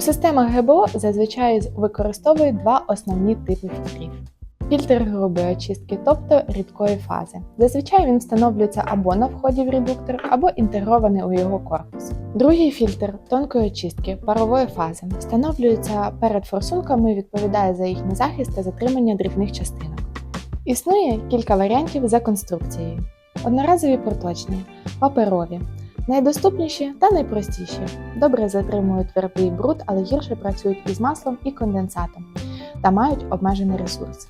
У системах ГБО зазвичай використовують два основні типи фільтрів. Фільтр грубої очистки, тобто рідкої фази. Зазвичай він встановлюється або на вході в редуктор, або інтегрований у його корпус. Другий фільтр тонкої очистки парової фази встановлюється перед форсунками і відповідає за їхній захист та затримання дрібних частинок. Існує кілька варіантів за конструкцією: одноразові проточні, паперові, найдоступніші та найпростіші. Добре затримують твердий бруд, але гірше працюють із маслом і конденсатом та мають обмежений ресурс.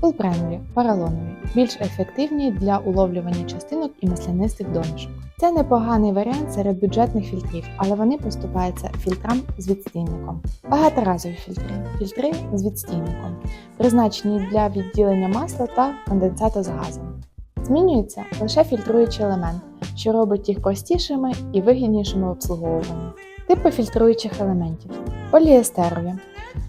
Фулпраймові, поролонові, більш ефективні для уловлювання частинок і маслянистих домішок. Це непоганий варіант серед бюджетних фільтрів, але вони поступаються фільтрам з відстійником. Багаторазові фільтри фільтри з відстійником, призначені для відділення масла та конденсату з газом. Змінюється лише фільтруючий елемент, що робить їх простішими і вигіднішими в. Типи фільтруючих елементів: поліестерові.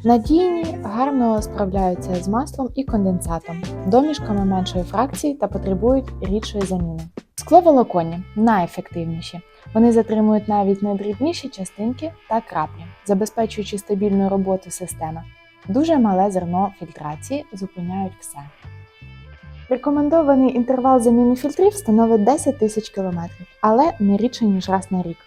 Надійні, гарно справляються з маслом і конденсатом, домішками меншої фракції та потребують рідшої заміни. Скловолоконні найефективніші. Вони затримують навіть найдрібніші частинки та краплі, забезпечуючи стабільну роботу системи. Дуже мале зерно фільтрації зупиняють все. Рекомендований інтервал заміни фільтрів становить 10 тисяч кілометрів, але не рідше ніж раз на рік.